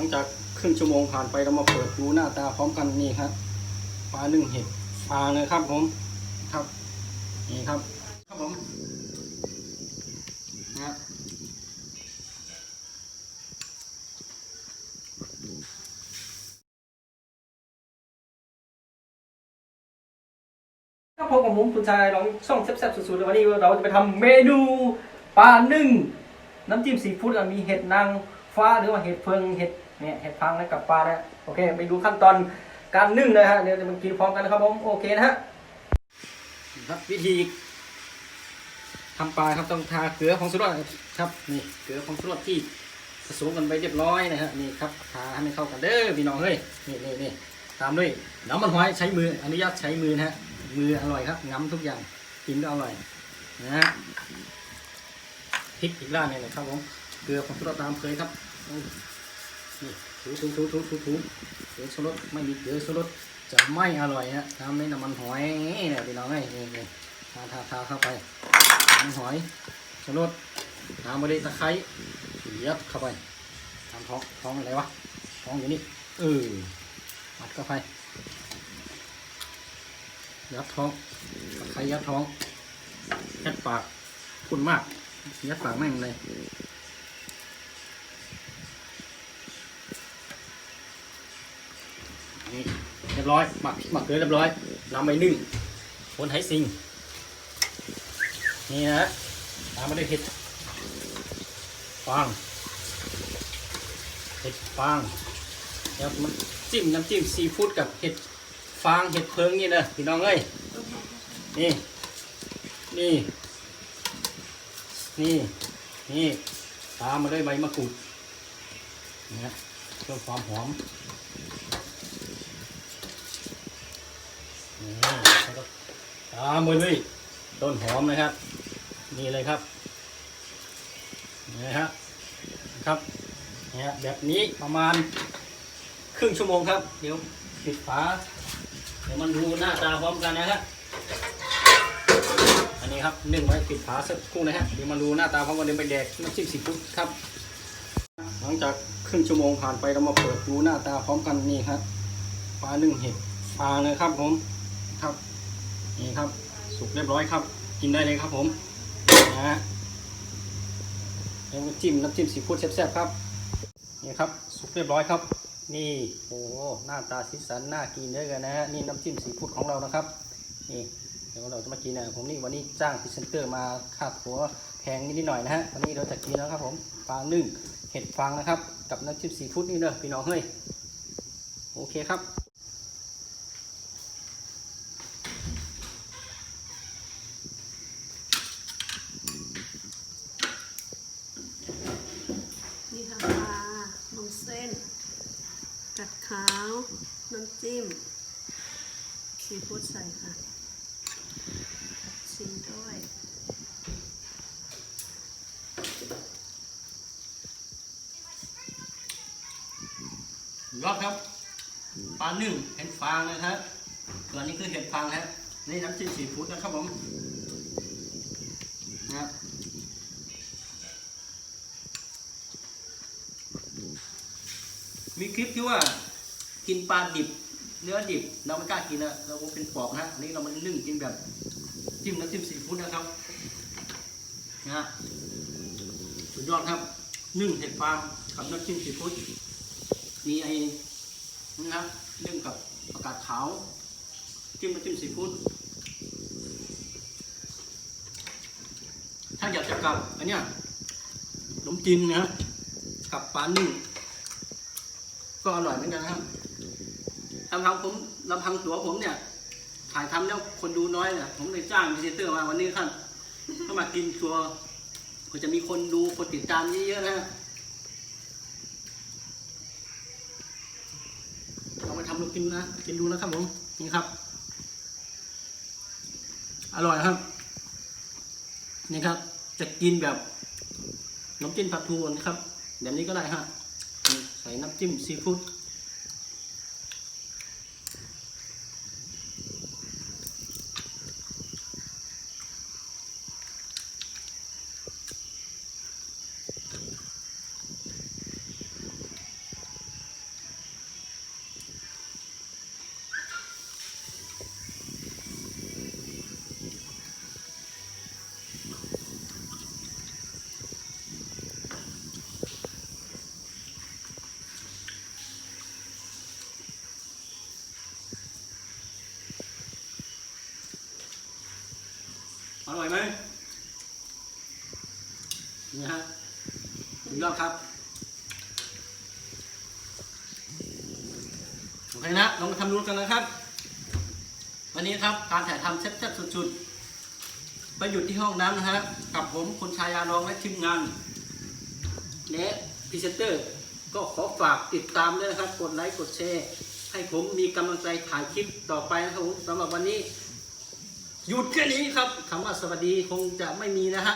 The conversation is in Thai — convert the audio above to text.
ลังจากครึ่งชั่วโมงผ่านไปเรามาเปิดดูหน้าตาพร้อมกันนี่ครับปลานึ่งเห็ดฟาเลยครับผมครับนี่ครับ ครับผมนะครับกับผมคุณชายลองช่องแซ่บๆสุดๆเลยวันนี้เราจะไปทำเมนูปลานึ่งน้ำจิ้มซีฟู้ดอะมีเห็ดนางฟ้าหรือว่าเห็ดเพิงเห็ด เนี่ยเห็ดพังนะกับปลานะโอเคไปดูขั้นตอนการนึ่งเลยฮะเดี๋ยวจะมากินพร้อมกันนะครับผมโอเคนะฮะครับวิธีทำปลาครับต้องทาเกลือของสุรสครับนี่เกลือของสุรสที่ผสมกันไปเรียบร้อยนะฮะนี่ครับทาให้มันเข้ากันเด้อพี่น้องเฮ้ยนี่นี่นี่ตามด้วยน้ำมันหอยใช้มืออนุญาตใช้มือนะฮะมืออร่อยครับง้ำทุกอย่างกินก็อร่อยนะฮะพริกอีกด้านหนึงนะครับผมเกลือของสุรสตามเคยครับ ถูถูถูถูถูถูเกลือสุรสไม่มีเกลือสุรสจะไม่อร่อยฮะทำในน้ำมันหอยเนี่ยพี่น้องเอ้ยนี่นี่ทาทาทาเข้าไปน้ำมันหอยสุรสตามมาด้วยตะไคร้ยัดเข้าไปทำท้องท้องอะไรวะท้องอยู่นี่เออมัดเข้าไปยัดท้องตะไคร้ยัดท้องยัดปากพุ่นมากยัดปากแม่งเลย นี่เรียบร้อยหมักหมักเกลือเรียบร้อยนำไปนึ่งคนไทยซิงนี่นะตามมาด้วยเห็ดฟางเห็ดฟางแล้วมันจิ้มน้ำจิ้มซีฟู้ดกับเห็ดฟางเห็ดเพิงนี่นะพี่น้องเอ้ยนี่นี่นี่นี่ตามมาด้วยใบมะกรูดนะฮะเพิ่มความหอม นี่แล้วก็ ตามไปด้วยต้นหอมนะครับ นี่เลยครับนี่นะฮะครับเนี่ยแบบนี้ประมาณครึ่งชั่วโมงครับ เดี๋ยวปิดฝาเดี๋ยวมันดูหน้าตาพร้อมกันนะฮะอันนี้ครับนึ่งไว้ปิดฝาสักครู่นะฮะเดี๋ยวมาดูหน้าตาพร้อมกันเดี๋ยวไปแดกน้ำจิ้มซีฟู้ดครับ หลังจากครึ่งชั่วโมงผ่านไปเรามาเปิดดูหน้าตาพร้อมกันนี่ครับปลานึ่งเห็ดฟาเลยครับผมครับ นี่ครับ สุกเรียบร้อยครับ กินได้เลยครับผมนะฮะแล้วก็จิ้มน้ำจิ้มซีฟู้ดแซ่บๆครับนี่ครับ สุกเรียบร้อยครับ นี่โอ้หน้าตาสีสันน่ากินเด้อกันนะฮะนี่น้ำจิ้มซีฟู้ดของเรานะครับนี่เดี๋ยวเราจะมากินนะผมนี่วันนี้จ้างพรีเซนเตอร์มาค่าหัวแพงนิดหน่อยนะฮะวันนี้เราจะกินแล้วครับผมปลานึ่งเห็ดฟางนะครับ กับน้ำจิ้มซีฟู้ดนี่เด้อพี่น้องเฮ้ยโอเคครับ นี่ค่ะปลานมเส้น กัดขาว น้ำ จิ้มซีฟู้ดใส่ค่ะชิมด้วยยอดครับปลานึ่งเห็ดฟางนะครับส่วนนี้คือเห็ดฟางนะนี่น้ำจิ้มซีฟู้ดนะครับผมนะครับมีคลิปที่ว่ากินปลาดิบ เนื้อดิบเราไม่กล้ากินนะเราเป็นปอกนะอันนี้เรามานึ่งกินแบบจิ้มน้ำจิ้มซีฟู้ดนะครับนะฮะสุดยอดครับ นึ่งเห็ดฟางกับน้ำจิ้มซีฟู้ดมีไอ้นี่นะเรื่งกับประกาศขาวจิ้มน้ำจิ้มซีฟู้ดถ้าอยากจะกับอันเนี้ยขนมจีนนะกับปลานึ่งก็อร่อยเหมือนกันนะครับ ลำพังผมลำพังตัวผมเนี่ยถ่ายทำแล้วคนดูน้อยเนี่ยผมเลยจ้างพรีเซนเตอร์มาวันนี้ครับก็มากินตัวเพื่อจะมีคนดูคนติดตามเยอะๆนะลองไปทำดูกินนะกินดูนะครับผมนี่ครับ อร่อยครับนี่ครับ จะกินแบบน้ำจิ้มผัดทูนะครับแบบนี้ก็ได้ฮะใส่น้ำจิ้มซีฟู้ด อร่อยไหมนี่ฮะสุดยอดครับ โอเคนะ ลองทำดูกันนะครับ วันนี้ครับ การถ่ายทำแซ่บๆสุดๆ ไปอยู่ที่ห้องน้ำนะฮะ กับผมคุณชายาน้องและทีมงาน และพรีเซนเตอร์ ก็ขอฝากติดตามด้วยนะครับ กดไลค์ กดแชร์ ให้ผมมีกำลังใจถ่ายคลิปต่อไปนะครับผมสำหรับวันนี้ หยุดแค่นี้ครับคำว่าสวัสดีคงจะไม่มีนะฮะ